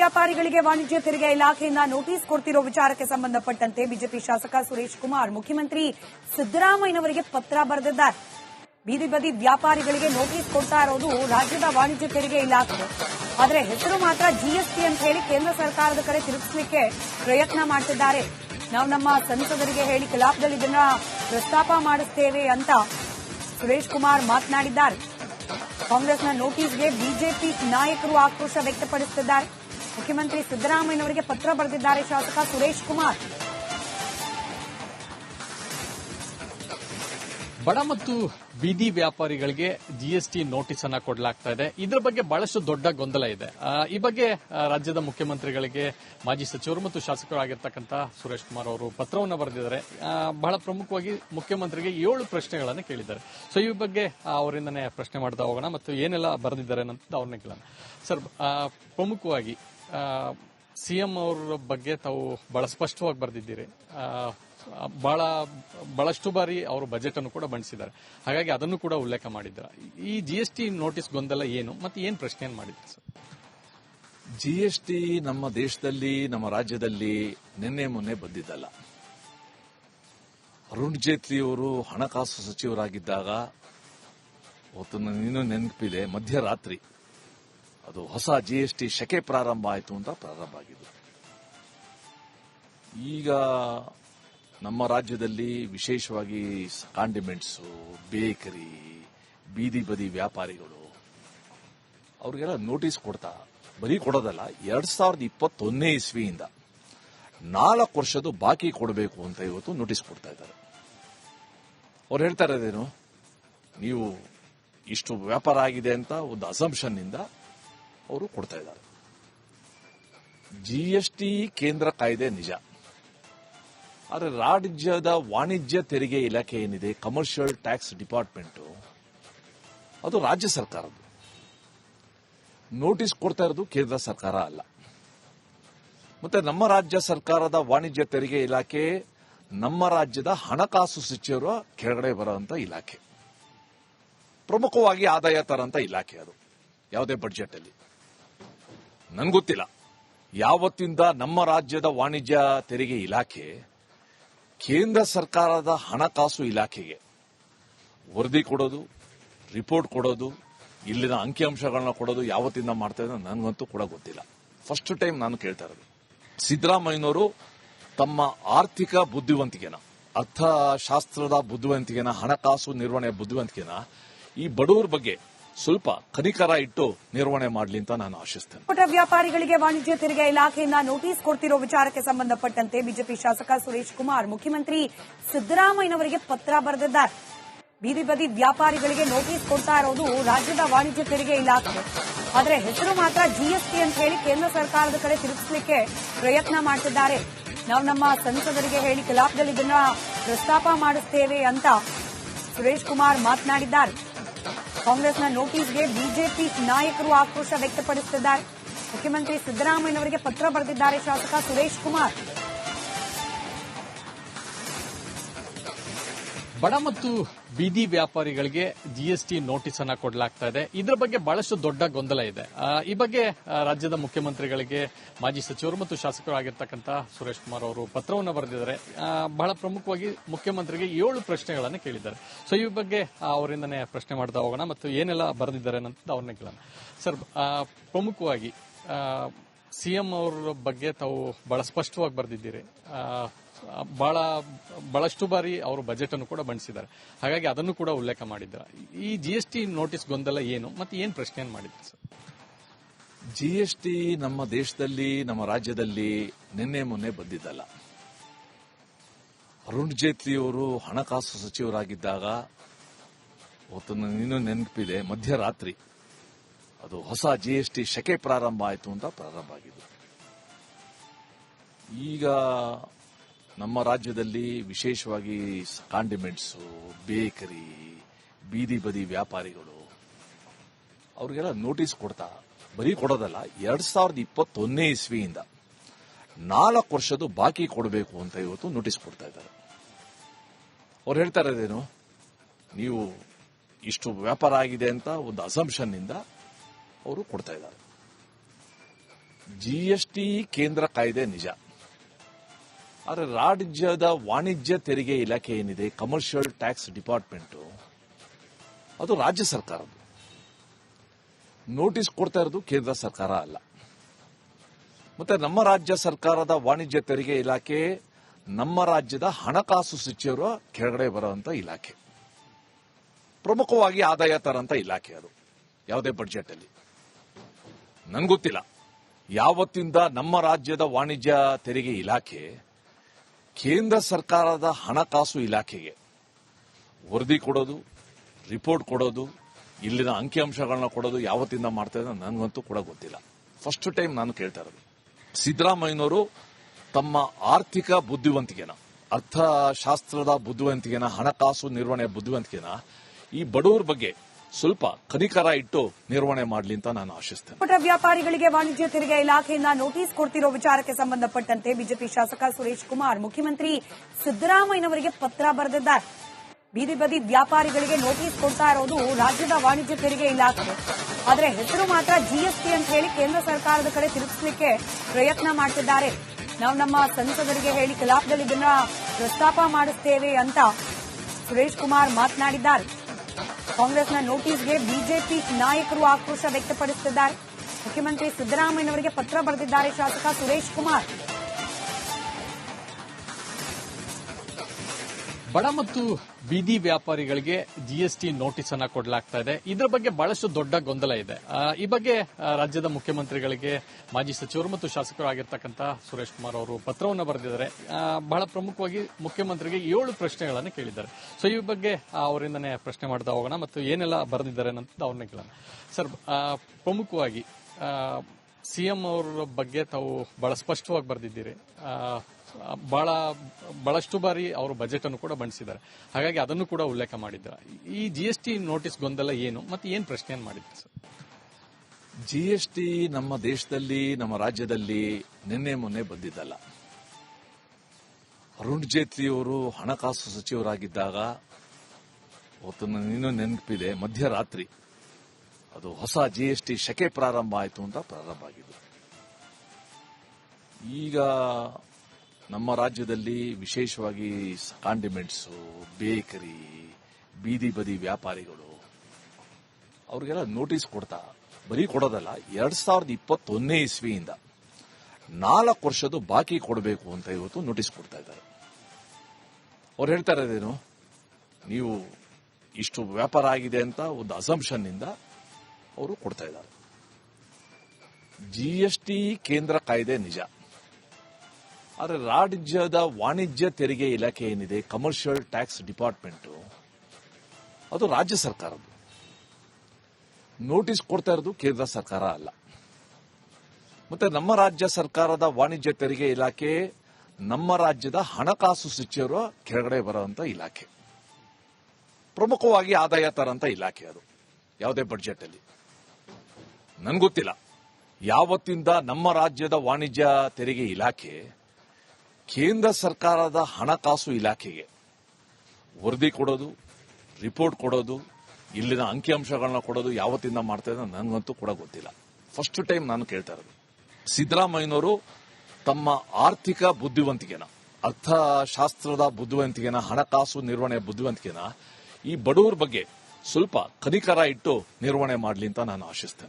ವ್ಯಾಪಾರಿಗಳಿಗೆ ವಾಣಿಜ್ಯ ತೆರಿಗೆ ಇಲಾಖೆಯಿಂದ ನೋಟಿಸ್ ಕೊಡ್ತಿರೋ ವಿಚಾರಕ್ಕೆ ಸಂಬಂಧಪಟ್ಟಂತೆ ಬಿಜೆಪಿ ಶಾಸಕ ಸುರೇಶ್ ಕುಮಾರ್, ಮುಖ್ಯಮಂತ್ರಿ ಸಿದ್ದರಾಮಯ್ಯನವರಿಗೆ ಪತ್ರ ಬರೆದಿದ್ದಾರೆ. ಬೀದಿ ಬದಿ ವ್ಯಾಪಾರಿಗಳಿಗೆ ನೋಟಿಸ್ ಕೊಡ್ತಾ ಇರೋದು ರಾಜ್ಯದ ವಾಣಿಜ್ಯ ತೆರಿಗೆ ಇಲಾಖೆ. ಆದರೆ ಹೆಸರು ಮಾತ್ರ ಜಿಎಸ್ಟಿ ಅಂತ ಹೇಳಿ ಕೇಂದ್ರ ಸರ್ಕಾರದ ಕಡೆ ತಿರುಗಿಸಲಿಕ್ಕೆ ಪ್ರಯತ್ನ ಮಾಡ್ತಿದ್ದಾರೆ. ನಾವು ನಮ್ಮ ಸಂಸದರಿಗೆ ಹೇಳಿ ಕಲಾಪದಲ್ಲಿ ಇದನ್ನ ಪ್ರಸ್ತಾಪ ಮಾಡಿಸ್ತೇವೆ ಅಂತ ಸುರೇಶ್ ಕುಮಾರ್ ಮಾತನಾಡಿದ್ದಾರೆ. ಕಾಂಗ್ರೆಸ್ನ ನೋಟಿಸ್ಗೆ ಬಿಜೆಪಿ ನಾಯಕರು ಆಕ್ರೋಶ ವ್ಯಕ್ತಪಡಿಸುತ್ತಿದ್ದಾರೆ ಮುಖ್ಯಮಂತ್ರಿ ಸಿದ್ದರಾಮಯ್ಯನವರಿಗೆ ಪತ್ರ ಬರೆದಿದ್ದಾರೆ ಶಾಸಕ ಸುರೇಶ್ ಕುಮಾರ್. ಬಡ ಮತ್ತು ಬೀದಿ ವ್ಯಾಪಾರಿಗಳಿಗೆ ಜಿಎಸ್ಟಿ ನೋಟಿಸ್ ಅನ್ನ ಕೊಡಲಾಗ್ತಾ ಇದೆ. ಇದರ ಬಗ್ಗೆ ಬಹಳಷ್ಟು ದೊಡ್ಡ ಗೊಂದಲ ಇದೆ. ಈ ಬಗ್ಗೆ ರಾಜ್ಯದ ಮುಖ್ಯಮಂತ್ರಿಗಳಿಗೆ ಮಾಜಿ ಸಚಿವರು ಮತ್ತು ಶಾಸಕರಾಗಿರ್ತಕ್ಕಂಥ ಸುರೇಶ್ ಕುಮಾರ್ ಅವರು ಪತ್ರವನ್ನು ಬರೆದಿದ್ದಾರೆ. ಬಹಳ ಪ್ರಮುಖವಾಗಿ ಮುಖ್ಯಮಂತ್ರಿಗೆ ಏಳು ಪ್ರಶ್ನೆಗಳನ್ನು ಕೇಳಿದ್ದಾರೆ. ಸೊ ಈ ಬಗ್ಗೆ ಅವರಿಂದನೇ ಪ್ರಶ್ನೆ ಮಾಡ್ತಾ ಹೋಗೋಣ ಮತ್ತು ಏನೆಲ್ಲ ಬರೆದಿದ್ದಾರೆ ಅಂತ ಅವ್ರನ್ನೇ ಕೇಳೋಣ. ಸರ್ ಪ್ರಮುಖವಾಗಿ ಸಿಎಂ ಅವರ ಬಗ್ಗೆ ತಾವು ಬಹಳ ಸ್ಪಷ್ಟವಾಗಿ ಬರೆದಿದ್ದೀರಿ. ಬಹಳ, ಬಹಳಷ್ಟು ಬಾರಿ ಅವರು ಬಜೆಟ್ ಅನ್ನು ಕೂಡ ಬಂಡಿಸಿದ್ದಾರೆ ಹಾಗಾಗಿ ಅದನ್ನು ಕೂಡ ಉಲ್ಲೇಖ ಮಾಡಿದ್ದಾರೆ. ಈ ಜಿಎಸ್ಟಿ ನೋಟಿಸ್ ಗೊಂದಲ ಏನು? ಮತ್ತೆ ಏನು ಪ್ರಶ್ನೆಯನ್ನು ಮಾಡಿದ್ರು ಸರ್? ಜಿಎಸ್ಟಿ ನಮ್ಮ ದೇಶದಲ್ಲಿ, ನಮ್ಮ ರಾಜ್ಯದಲ್ಲಿ ನಿನ್ನೆ ಮೊನ್ನೆ ಬಂದಿದ್ದಲ್ಲ. ಅರುಣ್ ಜೇಟ್ಲಿಯವರು ಹಣಕಾಸು ಸಚಿವರಾಗಿದ್ದಾಗ, ಅವತ್ತು ನೆನಪಿದೆ, ಮಧ್ಯರಾತ್ರಿ. ಅದು ಹೊಸ ಜಿ ಎಸ್ ಟಿ ಶಕೆ ಪ್ರಾರಂಭ ಆಯಿತು ಅಂತ ಪ್ರಾರಂಭ ಆಗಿದ್ದು ಈಗ ನಮ್ಮ ರಾಜ್ಯದಲ್ಲಿ ವಿಶೇಷವಾಗಿ ಕಾಂಡಿಮೆಂಟ್ಸ್ ಬೇಕರಿ ಬೀದಿ ಬದಿ ವ್ಯಾಪಾರಿಗಳು, ಅವ್ರಿಗೆಲ್ಲ ನೋಟಿಸ್ ಕೊಡ್ತಾ, ಬರೀ ಕೊಡೋದಲ್ಲ, ಎರಡ್ ಸಾವಿರದ ಇಪ್ಪತ್ತೊಂದನೇ ಇಸ್ವಿಯಿಂದ ನಾಲ್ಕು ವರ್ಷದ್ದು ಬಾಕಿ ಕೊಡಬೇಕು ಅಂತ ಇವತ್ತು ನೋಟಿಸ್ ಕೊಡ್ತಾ ಇದ್ದಾರೆ. ಅವ್ರು ಹೇಳ್ತಾ ಇರೋದೇನು? ನೀವು ಇಷ್ಟು ವ್ಯಾಪಾರ ಆಗಿದೆ ಅಂತ ಒಂದು ಅಸಂಪ್ಷನ್ ಇಂದ ಅವರು ಕೊಡ್ತಾ ಇದ್ದಾರೆ. ಜಿಎಸ್ಟಿ ಕೇಂದ್ರ ಕಾಯ್ದೆ ನಿಜ. ಆದರೆ ರಾಜ್ಯದ ವಾಣಿಜ್ಯ ತೆರಿಗೆ ಇಲಾಖೆ ಏನಿದೆ? ಕಮರ್ಷಿಯಲ್ ಟ್ಯಾಕ್ಸ್ ಡಿಪಾರ್ಟ್ಮೆಂಟ್ ಅದು ರಾಜ್ಯ ಸರ್ಕಾರದ್ದು. ನೋಟಿಸ್ ಕೊಡ್ತಾ ಇರೋದು ಕೇಂದ್ರ ಸರ್ಕಾರ ಅಲ್ಲ. ಮತ್ತೆ ನಮ್ಮ ರಾಜ್ಯ ಸರ್ಕಾರದ ವಾಣಿಜ್ಯ ತೆರಿಗೆ ಇಲಾಖೆ ನಮ್ಮ ರಾಜ್ಯದ ಹಣಕಾಸು ಸಚಿವರ ಕೆಳಗಡೆ ಬರುವಂತ ಇಲಾಖೆ. ಪ್ರಮುಖವಾಗಿ ಆದಾಯ ತರಂತ ಇಲಾಖೆ ಅದು. ಯಾವುದೇ ಬಡ್ಜೆಟ್ ಅಲ್ಲಿ. ನನ್ಗೊತ್ತಿಲ್ಲ. ಯಾವತ್ತಿಂದ ನಮ್ಮ ರಾಜ್ಯದ ವಾಣಿಜ್ಯ ತೆರಿಗೆ ಇಲಾಖೆ, ಕೇಂದ್ರ ಸರ್ಕಾರದ ಹಣಕಾಸು ಇಲಾಖೆಗೆ ವರದಿ ಕೊಡೋದು, ರಿಪೋರ್ಟ್ ಕೊಡೋದು, ಇಲ್ಲಿನ ಅಂಕಿಅಂಶಗಳನ್ನ ಕೊಡೋದು ಯಾವತ್ತಿಂದ ಮಾಡ್ತಾ ಇದ್ದಾರೆ ನನಗಂತೂ ಕೂಡ ಗೊತ್ತಿಲ್ಲ. ಫಸ್ಟ್ ಟೈಮ್ ನಾನು ಕೇಳ್ತಾ ಇರೋದು. ಸಿದ್ದರಾಮಯ್ಯನವರು ತಮ್ಮ ಆರ್ಥಿಕ ಬುದ್ಧಿವಂತಿಕೆನ, ಅರ್ಥಶಾಸ್ತ್ರದ ಬುದ್ಧಿವಂತಿಕೆನ, ಹಣಕಾಸು ನಿರ್ವಹಣೆಯ ಬುದ್ಧಿವಂತಿಕೆನ ಈ ಬಡವರ ಬಗ್ಗೆ ಸ್ವಲ್ಪ ಕನಿಕರ ಇಟ್ಟು ನಿರ್ವಹಣೆ ಮಾಡಲಿ ಅಂತ ನಾನು ಆಶಿಸ್ತೇನೆ. ಪುಟ ವ್ಯಾಪಾರಿಗಳಿಗೆ ವಾಣಿಜ್ಯ ತೆರಿಗೆ ಇಲಾಖೆಯಿಂದ ನೋಟಿಸ್ ಕೊಡ್ತಿರೋ ವಿಚಾರಕ್ಕೆ ಸಂಬಂಧಪಟ್ಟಂತೆ ಬಿಜೆಪಿ ಶಾಸಕ ಸುರೇಶ್ ಕುಮಾರ್, ಮುಖ್ಯಮಂತ್ರಿ ಸಿದ್ದರಾಮಯ್ಯನವರಿಗೆ ಪತ್ರ ಬರೆದಿದ್ದಾರೆ. ಬೀದಿ ಬದಿ ವ್ಯಾಪಾರಿಗಳಿಗೆ ನೋಟಿಸ್ ಕೊಡ್ತಾ ಇರೋದು ರಾಜ್ಯದ ವಾಣಿಜ್ಯ ತೆರಿಗೆ ಇಲಾಖೆ. ಆದರೆ ಹೆಸರು ಮಾತ್ರ ಜಿಎಸ್ಟಿ ಅಂತ ಹೇಳಿ ಕೇಂದ್ರ ಸರ್ಕಾರದ ಕಡೆ ತಿರುಗಿಸಲಿಕ್ಕೆ ಪ್ರಯತ್ನ ಮಾಡ್ತಿದ್ದಾರೆ. ನಾವು ನಮ್ಮ ಸಂಸದರಿಗೆ ಹೇಳಿ ಕಲಾಪದಲ್ಲಿ ಇದನ್ನ ಪ್ರಸ್ತಾಪ ಮಾಡಿಸ್ತೇವೆ ಅಂತ ಸುರೇಶ್ ಕುಮಾರ್ ಮಾತನಾಡಿದ್ದಾರೆ. ಕಾಂಗ್ರೆಸ್ನ ನೋಟಿಸ್ಗೆ ಬಿಜೆಪಿ ನಾಯಕರು ಆಕ್ರೋಶ ವ್ಯಕ್ತಪಡಿಸುತ್ತಿದ್ದಾರೆ. ಮುಖ್ಯಮಂತ್ರಿ ಸಿದ್ದರಾಮಯ್ಯನವರಿಗೆ ಪತ್ರ ಬರೆದಿದ್ದಾರೆ ಶಾಸಕ ಸುರೇಶ್ ಕುಮಾರ್. ಬಡ ಮತ್ತು ಬೀದಿ ವ್ಯಾಪಾರಿಗಳಿಗೆ ಜಿಎಸ್ಟಿ ನೋಟಿಸ್ ಅನ್ನ ಕೊಡಲಾಗ್ತಾ ಇದೆ. ಇದರ ಬಗ್ಗೆ ಬಹಳಷ್ಟು ದೊಡ್ಡ ಗೊಂದಲ ಇದೆ. ಈ ಬಗ್ಗೆ ರಾಜ್ಯದ ಮುಖ್ಯಮಂತ್ರಿಗಳಿಗೆ ಮಾಜಿ ಸಚಿವರು ಮತ್ತು ಶಾಸಕರಾಗಿರ್ತಕ್ಕಂಥ ಸುರೇಶ್ ಕುಮಾರ್ ಅವರು ಪತ್ರವನ್ನು ಬರೆದಿದ್ದಾರೆ. ಬಹಳ ಪ್ರಮುಖವಾಗಿ ಮುಖ್ಯಮಂತ್ರಿಗೆ ಏಳು ಪ್ರಶ್ನೆಗಳನ್ನು ಕೇಳಿದ್ದಾರೆ. ಸೊ ಈ ಬಗ್ಗೆ ಅವರಿಂದನೇ ಪ್ರಶ್ನೆ ಮಾಡ್ತಾ ಹೋಗೋಣ ಮತ್ತು ಏನೆಲ್ಲ ಬರೆದಿದ್ದಾರೆ ಅಂತ ಅವ್ರನ್ನೇ ಕೇಳೋಣ. ಸರ್ ಪ್ರಮುಖವಾಗಿ ಸಿಎಂ ಅವರ ಬಗ್ಗೆ ತಾವು ಬಹಳ ಸ್ಪಷ್ಟವಾಗಿ ಬರೆದಿದ್ದೀರಿ. ಬಹಳ, ಬಹಳಷ್ಟು ಬಾರಿ ಅವರು ಬಜೆಟ್ ಅನ್ನು ಕೂಡ ಮಂಡಿಸಿದ್ದಾರೆ ಹಾಗಾಗಿ ಅದನ್ನು ಕೂಡ ಉಲ್ಲೇಖ ಮಾಡಿದ್ದಾರೆ. ಈ ಜಿ ಎಸ್ ಟಿ ನೋಟಿಸ್ ಗೊಂದಲ ಏನು? ಮತ್ತೆ ಏನ್ ಪ್ರಶ್ನೆ ಮಾಡಿದ್ರು ಸರ್? ಜಿ ಎಸ್ ಟಿ ನಮ್ಮ ದೇಶದಲ್ಲಿ, ನಮ್ಮ ರಾಜ್ಯದಲ್ಲಿ ನಿನ್ನೆ ಮೊನ್ನೆ ಬಂದಿದ್ದಲ್ಲ. ಅರುಣ್ ಜೇಟ್ಲಿಯವರು ಹಣಕಾಸು ಸಚಿವರಾಗಿದ್ದಾಗ ಇನ್ನೂ ನೆನಪಿದೆ, ಮಧ್ಯರಾತ್ರಿ ಅದು ಹೊಸ ಜಿ ಎಸ್ ಟಿ ಶಕೆ ಪ್ರಾರಂಭ ಆಯಿತು ಅಂತ ಪ್ರಾರಂಭ ಆಗಿದೆ ಈಗ ನಮ್ಮ ರಾಜ್ಯದಲ್ಲಿ ವಿಶೇಷವಾಗಿ ಕಾಂಡಿಮೆಂಟ್ಸ್ ಬೇಕರಿ ಬೀದಿ ಬದಿ ವ್ಯಾಪಾರಿಗಳು, ಅವ್ರಿಗೆಲ್ಲ ನೋಟಿಸ್ ಕೊಡ್ತಾ, ಬರೀ ಕೊಡೋದಲ್ಲ, ಎರಡ್ ಸಾವಿರದ ಇಪ್ಪತ್ತೊಂದನೇ ಇಸ್ವಿಯಿಂದ ನಾಲ್ಕು ವರ್ಷದ ಬಾಕಿ ಕೊಡಬೇಕು ಅಂತ ಇವತ್ತು ನೋಟಿಸ್ ಕೊಡ್ತಾ ಇದ್ದಾರೆ. ಅವ್ರು ಹೇಳ್ತಾ ಇರೋದೇನು? ನೀವು ಇಷ್ಟು ವ್ಯಾಪಾರ ಆಗಿದೆ ಅಂತ ಒಂದು ಅಸಂಪ್ಷನ್ ಇಂದ ಅವರು ಕೊಡ್ತಾ ಇದ್ದಾರೆ. ಜಿಎಸ್ಟಿ ಕೇಂದ್ರ ಕಾಯ್ದೆ ನಿಜ. ಆದರೆ ರಾಜ್ಯದ ವಾಣಿಜ್ಯ ತೆರಿಗೆ ಇಲಾಖೆ ಏನಿದೆ? ಕಮರ್ಷಿಯಲ್ ಟ್ಯಾಕ್ಸ್ ಡಿಪಾರ್ಟ್ಮೆಂಟ್ ಅದು ರಾಜ್ಯ ಸರ್ಕಾರದ್ದು. ನೋಟಿಸ್ ಕೊಡ್ತಾ ಇರೋದು ಕೇಂದ್ರ ಸರ್ಕಾರ ಅಲ್ಲ. ಮತ್ತೆ ನಮ್ಮ ರಾಜ್ಯ ಸರ್ಕಾರದ ವಾಣಿಜ್ಯ ತೆರಿಗೆ ಇಲಾಖೆ ನಮ್ಮ ರಾಜ್ಯದ ಹಣಕಾಸು ಸಚಿವರ ಕೆಳಗಡೆ ಬರುವಂತ ಇಲಾಖೆ. ಪ್ರಮುಖವಾಗಿ ಆದಾಯ ತರಂತ ಇಲಾಖೆ ಅದು. ಯಾವುದೇ ಬಜೆಟ್ ಅಲ್ಲಿ. ನನ್ಗೊತ್ತಿಲ್ಲ ಯಾವತ್ತಿಂದ ನಮ್ಮ ರಾಜ್ಯದ ವಾಣಿಜ್ಯ ತೆರಿಗೆ ಇಲಾಖೆ ಕೇಂದ್ರ ಸರ್ಕಾರದ ಹಣಕಾಸು ಇಲಾಖೆಗೆ ವರದಿ ಕೊಡೋದು, ರಿಪೋರ್ಟ್ ಕೊಡೋದು, ಇಲ್ಲಿನ ಅಂಕಿಅಂಶಗಳನ್ನ ಕೊಡೋದು ಯಾವತ್ತಿಂದ ಮಾಡ್ತಾ ಇದ್ದಾರೆ ನನಗಂತೂ ಕೂಡ ಗೊತ್ತಿಲ್ಲ. ಫಸ್ಟ್ ಟೈಮ್ ನಾನು ಕೇಳ್ತಾ ಇರೋದು. ಸಿದ್ದರಾಮಯ್ಯನವರು ತಮ್ಮ ಆರ್ಥಿಕ ಬುದ್ಧಿವಂತಿಕೆನ, ಅರ್ಥಶಾಸ್ತ್ರದ ಬುದ್ಧಿವಂತಿಕೆನ, ಹಣಕಾಸು ನಿರ್ವಹಣೆ ಬುದ್ಧಿವಂತಿಕೆನ ಈ ಬಡವರ ಬಗ್ಗೆ ಸ್ವಲ್ಪ ಕನಿಕರ ಇಟ್ಟು ನಿರ್ವಹಣೆ ಮಾಡಲಿ ಅಂತ ನಾನು ಆಶಿಸ್ತೇನೆ. ಪುಟ್ಟ ವ್ಯಾಪಾರಿಗಳಿಗೆ ವಾಣಿಜ್ಯ ತೆರಿಗೆ ಇಲಾಖೆಯಿಂದ ನೋಟಿಸ್ ಕೊಡ್ತಿರೋ ವಿಚಾರಕ್ಕೆ ಸಂಬಂಧಪಟ್ಟಂತೆ ಬಿಜೆಪಿ ಶಾಸಕ ಸುರೇಶ್ ಕುಮಾರ್, ಮುಖ್ಯಮಂತ್ರಿ ಸಿದ್ದರಾಮಯ್ಯನವರಿಗೆ ಪತ್ರ ಬರೆದಿದ್ದಾರೆ. ಬೀದಿ ಬದಿ ವ್ಯಾಪಾರಿಗಳಿಗೆ ನೋಟಿಸ್ ಕೊಡ್ತಾ ಇರೋದು ರಾಜ್ಯದ ವಾಣಿಜ್ಯ ತೆರಿಗೆ ಇಲಾಖೆ ಆದರೆ ಹೆಸರು ಮಾತ್ರ ಜಿಎಸ್ಟಿ ಅಂತ ಹೇಳಿ ಕೇಂದ್ರ ಸರ್ಕಾರದ ಕಡೆ ತಿರುಗಿಸಲಿಕ್ಕೆ ಪ್ರಯತ್ನ ಮಾಡ್ತಿದ್ದಾರೆ. ನಾವು ನಮ್ಮ ಸಂಸದರಿಗೆ ಹೇಳಿ ಕಲಾಪದಲ್ಲಿ ಇದನ್ನ ಪ್ರಸ್ತಾಪ ಮಾಡಿಸ್ತೇವೆ ಅಂತ ಸುರೇಶ್ ಕುಮಾರ್ ಮಾತನಾಡಿದ್ದಾರೆ. ಕಾಂಗ್ರೆಸ್ನ ನೋಟಿಸ್ಗೆ ಬಿಜೆಪಿ ನಾಯಕರು ಆಕ್ರೋಶ ವ್ಯಕ್ತಪಡಿಸುತ್ತಿದ್ದಾರೆ. ಮುಖ್ಯಮಂತ್ರಿ ಸಿದ್ದರಾಮಯ್ಯನವರಿಗೆ ಪತ್ರ ಬರೆದಿದ್ದಾರೆ ಶಾಸಕ ಸುರೇಶ್ ಕುಮಾರ್. ಬಡ ಮತ್ತು ಬೀದಿ ವ್ಯಾಪಾರಿಗಳಿಗೆ ಜಿಎಸ್ಟಿ ನೋಟಿಸ್ ಅನ್ನ ಕೊಡಲಾಗ್ತಾ ಇದೆ. ಇದರ ಬಗ್ಗೆ ಬಹಳಷ್ಟು ದೊಡ್ಡ ಗೊಂದಲ ಇದೆ. ಈ ಬಗ್ಗೆ ರಾಜ್ಯದ ಮುಖ್ಯಮಂತ್ರಿಗಳಿಗೆ ಮಾಜಿ ಸಚಿವರು ಮತ್ತು ಶಾಸಕರು ಆಗಿರ್ತಕ್ಕಂಥ ಸುರೇಶ್ ಕುಮಾರ್ ಅವರು ಪತ್ರವನ್ನು ಬರೆದಿದ್ದಾರೆ. ಬಹಳ ಪ್ರಮುಖವಾಗಿ ಮುಖ್ಯಮಂತ್ರಿಗೆ ಏಳು ಪ್ರಶ್ನೆಗಳನ್ನು ಕೇಳಿದ್ದಾರೆ. ಸೊ ಈ ಬಗ್ಗೆ ಅವರಿಂದನೇ ಪ್ರಶ್ನೆ ಮಾಡ್ತಾ ಹೋಗೋಣ ಮತ್ತು ಏನೆಲ್ಲ ಬರೆದಿದ್ದಾರೆ ಅಂತ ಅವ್ರನ್ನ ಕೇಳೋಣ. ಸರ್ ಪ್ರಮುಖವಾಗಿ ಸಿಎಂ ಅವರ ಬಗ್ಗೆ ತಾವು ಬಹಳ ಸ್ಪಷ್ಟವಾಗಿ ಬರೆದಿದ್ದೀರಿ. ಬಹಳ, ಬಹಳಷ್ಟು ಬಾರಿ ಅವರು ಬಜೆಟ್ ಅನ್ನು ಕೂಡ ಮಂಡಿಸಿದ್ದಾರೆ ಹಾಗಾಗಿ ಅದನ್ನು ಕೂಡ ಉಲ್ಲೇಖ ಮಾಡಿದ್ದಾರೆ? ಈ ಜಿ ಎಸ್ ಟಿ ನೋಟಿಸ್ ಗೊಂದಲ ಏನು? ಮತ್ತೆ ಏನ್ ಪ್ರಶ್ನೆಯನ್ನು ಮಾಡಿದ್ರು ಸರ್? ಟಿ ನಮ್ಮ ದೇಶದಲ್ಲಿ, ನಮ್ಮ ರಾಜ್ಯದಲ್ಲಿ ನಿನ್ನೆ ಮೊನ್ನೆ ಬಂದಿದ್ದಲ್ಲ. ಅರುಣ್ ಜೇಟ್ಲಿ ಅವರು ಹಣಕಾಸು ಸಚಿವರಾಗಿದ್ದಾಗ ಇನ್ನೂ ನೆನಪಿದೆ, ಮಧ್ಯರಾತ್ರಿ ಅದು ಹೊಸ ಜಿ ಎಸ್ ಟಿ ಶಕೆ ಪ್ರಾರಂಭ ಆಯಿತು ಅಂತ ಪ್ರಾರಂಭ ಆಗಿದ್ದು. ಈಗ ನಮ್ಮ ರಾಜ್ಯದಲ್ಲಿ ವಿಶೇಷವಾಗಿ ಕಾಂಡಿಮೆಂಟ್ಸು ಬೇಕರಿ ಬೀದಿ ಬದಿ ವ್ಯಾಪಾರಿಗಳು, ಅವ್ರಿಗೆಲ್ಲ ನೋಟಿಸ್ ಕೊಡ್ತಾ, ಬರೀ ಕೊಡೋದಲ್ಲ, ಎರಡ್ ಸಾವಿರದ ಇಪ್ಪತ್ತೊಂದನೇ ಇಸ್ವಿಯಿಂದ ನಾಲ್ಕು ವರ್ಷದ ಬಾಕಿ ಕೊಡಬೇಕು ಅಂತ ಇವತ್ತು ನೋಟಿಸ್ ಕೊಡ್ತಾ ಇದ್ದಾರೆ. ಅವ್ರು ಹೇಳ್ತಾ ಇರೋದೇನು ನೀವು ಇಷ್ಟು ವ್ಯಾಪಾರ ಆಗಿದೆ ಅಂತ ಒಂದು ಅಸಂಪ್ಷನ್ ಇಂದ ಅವರು ಕೊಡ್ತಾ ಇದ್ದಾರೆ. ಜಿಎಸ್ಟಿ ಕೇಂದ್ರ ಕಾಯ್ದೆ ನಿಜ. ಆದರೆ ರಾಜ್ಯದ ವಾಣಿಜ್ಯ ತೆರಿಗೆ ಇಲಾಖೆ ಏನಿದೆ? ಕಮರ್ಷಿಯಲ್ ಟ್ಯಾಕ್ಸ್ ಡಿಪಾರ್ಟ್ಮೆಂಟ್ ಅದು ರಾಜ್ಯ ಸರ್ಕಾರದ್ದು. ನೋಟಿಸ್ ಕೊಡ್ತಾ ಇರೋದು ಕೇಂದ್ರ ಸರ್ಕಾರ ಅಲ್ಲ. ಮತ್ತೆ ನಮ್ಮ ರಾಜ್ಯ ಸರ್ಕಾರದ ವಾಣಿಜ್ಯ ತೆರಿಗೆ ಇಲಾಖೆ ನಮ್ಮ ರಾಜ್ಯದ ಹಣಕಾಸು ಸಚಿವರ ಕೆಳಗಡೆ ಬರುವಂತ ಇಲಾಖೆ. ಪ್ರಮುಖವಾಗಿ ಆದಾಯ ತರಂತ ಇಲಾಖೆ ಅದು. ಯಾವುದೇ ಬಡ್ಜೆಟ್ ಅಲ್ಲಿ. ನನ್ಗೊತ್ತಿಲ್ಲ ಯಾವತ್ತಿಂದ ನಮ್ಮ ರಾಜ್ಯದ ವಾಣಿಜ್ಯ ತೆರಿಗೆ ಇಲಾಖೆ ಕೇಂದ್ರ ಸರ್ಕಾರದ ಹಣಕಾಸು ಇಲಾಖೆಗೆ ವರದಿ ಕೊಡೋದು, ರಿಪೋರ್ಟ್ ಕೊಡೋದು, ಇಲ್ಲಿನ ಅಂಕಿಅಂಶಗಳನ್ನ ಕೊಡೋದು ಯಾವತ್ತಿಂದ ಮಾಡ್ತಾ ಇದ್ದಾರೆ ನನಗಂತೂ ಕೂಡ ಗೊತ್ತಿಲ್ಲ. ಫಸ್ಟ್ ಟೈಮ್ ನಾನು ಕೇಳ್ತಾ ಇರೋದು. ಸಿದ್ದರಾಮಯ್ಯನವರು ತಮ್ಮ ಆರ್ಥಿಕ ಬುದ್ಧಿವಂತಿಕೆನ, ಅರ್ಥಶಾಸ್ತ್ರದ ಬುದ್ಧಿವಂತಿಕೆನ, ಹಣಕಾಸು ನಿರ್ವಹಣೆ ಬುದ್ಧಿವಂತಿಕೆನ ಈ ಬಡವರ ಬಗ್ಗೆ ಸ್ವಲ್ಪ ಕನಿಕರ ಇಟ್ಟು ನಿರ್ವಹಣೆ ಮಾಡಲಿ ಅಂತ ನಾನು ಆಶಿಸ್ತೇನೆ.